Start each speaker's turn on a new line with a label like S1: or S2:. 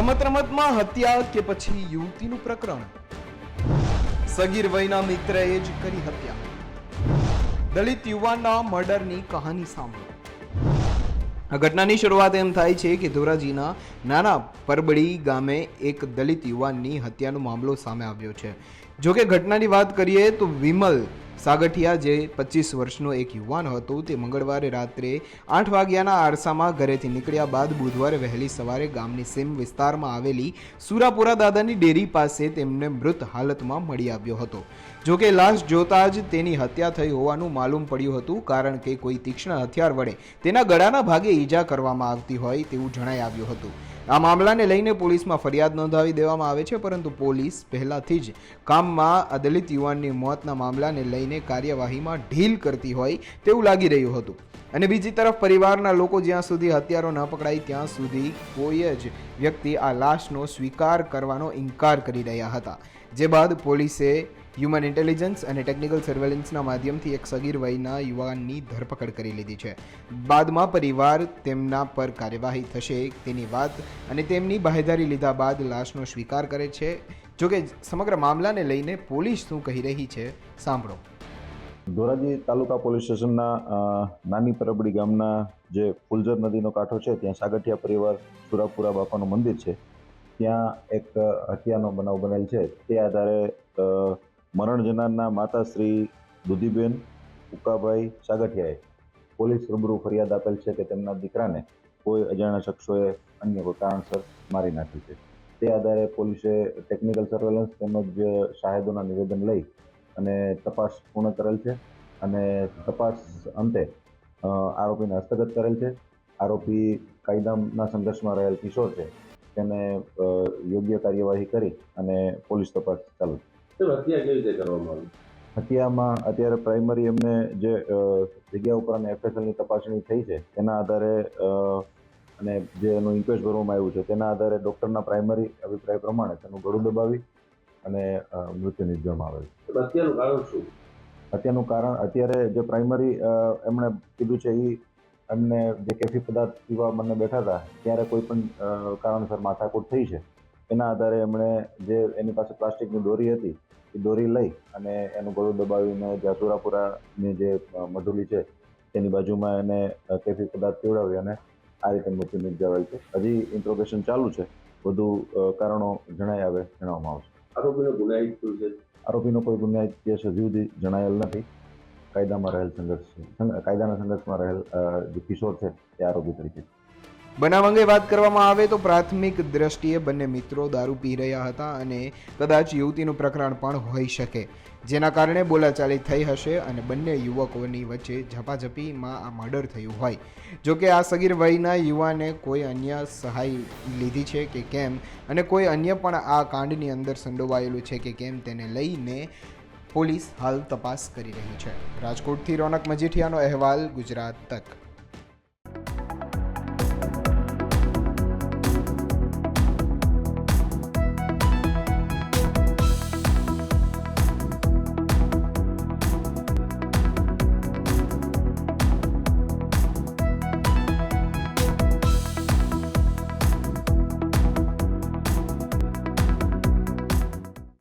S1: અકસ્માતમાં હત્યા કે પછી યુવતીનું પ્રકરણ? સગીર વયના મિત્રએ જ કરી હત્યા. દલિત યુવાનના મર્ડરની કહાની સાંભળો આ ઘટનાની શરૂઆત એમ થાય છે કે ધોરાજીના નાના પરબડી ગામે એક દલિત યુવાનની હત્યાનો મામલો સામે આવ્યો છે. જોકે ઘટનાની વાત કરીએ તો વિમલ સાગઠિયા, જે પચીસ વર્ષનો એક યુવાન હતો, તે મંગળવારે રાત્રે આઠ વાગ્યાના આરસામાં ઘરેથી નીકળ્યા બાદ બુધવારે વહેલી સવારે ગામની સીમ વિસ્તારમાં આવેલી સુરાપુરા દાદાની ડેરી પાસે તેમને મૃત હાલતમાં મળી આવ્યો હતો. જો કે લાશ જોતા જ તેની હત્યા થઈ હોવાનું માલુમ પડ્યું હતું, કારણ કે કોઈ તીક્ષ્ણ હથિયાર વડે તેના ગળાના ભાગે ઈજા કરવામાં આવતી હોય તેવું જણાઈ આવ્યું હતું. આ મામલાને લઈને પોલીસમાં ફરિયાદ નોંધાવી દેવામાં આવે છે, પરંતુ પોલીસ પહેલાથી જ કામમાં આ દલિત યુવાનની મોતના મામલાને લઈને કાર્યવાહીમાં ઢીલ કરતી હોય તેવું લાગી રહ્યું હતું. અને બીજી તરફ પરિવારના લોકો જ્યાં સુધી હત્યારો ન પકડાય, ત્યાં સુધી કોઈ જ વ્યક્તિ આ લાશનો સ્વીકાર કરવાનો ઇનકાર કરી રહ્યા હતા. જે બાદ પોલીસે હ્યુમન ઇન્ટેલિજન્સ અને ટેકનિકલ સર્વેલન્સના માધ્યમથી એક સગીર વયના યુવાનની ધરપકડ કરી લીધી છે. બાદમાં પરિવાર તેમના પર કાર્યવાહી થશે, તેની વાત અને તેમની બાહેધારી લીધા બાદ લાશનો સ્વીકાર કરે છે. જોકે સમગ્ર મામલાને લઈને પોલીસ શું કહી રહી છે, સાંભળો.
S2: ધોરાજી તાલુકા પોલીસ સ્ટેશનના નાની પરબડી ગામના જે ફુલઝર નદીનો કાંઠો છે, ત્યાં સાગઠિયા પરિવાર સુરાપુરા બાપાનું મંદિર છે. ત્યાં એક હત્યાનો બનાવ બનેલ છે. તે આધારે મરણ જનારના માતા શ્રી દુધીબેન ઉકાભાઈ સાગઠિયાએ પોલીસ રૂબરૂ ફરિયાદ આપેલ છે કે તેમના દીકરાને કોઈ અજાણ્યા શખ્સોએ અન્ય કોઈ કારણસર મારી નાખ્યું છે. તે આધારે પોલીસે ટેકનિકલ સર્વેલન્સ તેમજ શાહેદોના નિવેદન લઈ અને તપાસ પૂર્ણ કરેલ છે અને તપાસ અંતે આરોપીને હસ્તગત કરેલ છે. આરોપી કાયદાના સંઘર્ષમાં રહેલ કિશોર છે. તેને યોગ્ય કાર્યવાહી કરી અને પોલીસ તપાસ ચાલુ છે
S3: હત્યા કેવી રીતે કરવામાં આવી?
S2: હત્યામાં અત્યારે પ્રાઇમરી એમને જે જગ્યા ઉપર અને એફએસએલની તપાસણી થઈ છે તેના આધારે અને જે એનું ઇન્ક્વેસ્ટ ભરવામાં આવ્યું છે તેના આધારે ડૉક્ટરના પ્રાઇમરી અભિપ્રાય પ્રમાણે તેનું ગળું દબાવી અને મૃત્યુ નિપજવામાં આવેલ છે.
S3: હત્યાનું કારણ શું?
S2: હત્યાનું કારણ અત્યારે જે પ્રાઇમરી એમણે કીધું છે એ એમને જે કેફી પદાર્થ પીવા મને બેઠા હતા ત્યારે કોઈ પણ કારણસર માથાકૂટ થઈ છે. એના આધારે એમણે જે એની પાસે પ્લાસ્ટિકની દોરી હતી એ દોરી લઈ અને એનું ગળું દબાવીને જ્યાં જે મધુલી મઢુલી છે તેની બાજુમાં એને કેફી પદાર્થ પીવડાવી અને આ રીતે મૃત્યુ નિપજાવેલ છે. હજી ઇન્ટ્રોગેશન ચાલુ છે. વધુ કારણો જણાય આવે જણાવવામાં આવશે.
S3: આરોપીનો ગુનાહિત શું છે?
S2: આરોપીનો કોઈ ગુનાહિત કેસ હજુ સુધી જણાયેલ નથી. કાયદામાં રહેલ સંઘર્ષ છે. કાયદાના સંઘર્ષમાં રહેલ જે કિશોર છે તે આરોપી તરીકે
S1: બનાવ અંગે વાત કરવામાં આવે તો પ્રાથમિક દ્રષ્ટિએ બંને મિત્રો દારૂ પી રહ્યા હતા અને કદાચ યુવતીનું પ્રકરણ પણ હોઈ શકે, જેના કારણે બોલાચાલી થઈ હશે અને બંને યુવકોની વચ્ચે ઝપાઝપીમાં આ મર્ડર થયું હોય. જોકે આ સગીર વયના યુવાને કોઈ અન્ય સહાય લીધી છે કે કેમ અને કોઈ અન્ય પણ આ કાંડની અંદર સંડોવાયેલું છે કે કેમ તેને લઈને પોલીસ હાલ તપાસ કરી રહી છે. રાજકોટથી રોનક મજીઠિયાનો અહેવાલ, ગુજરાત તક.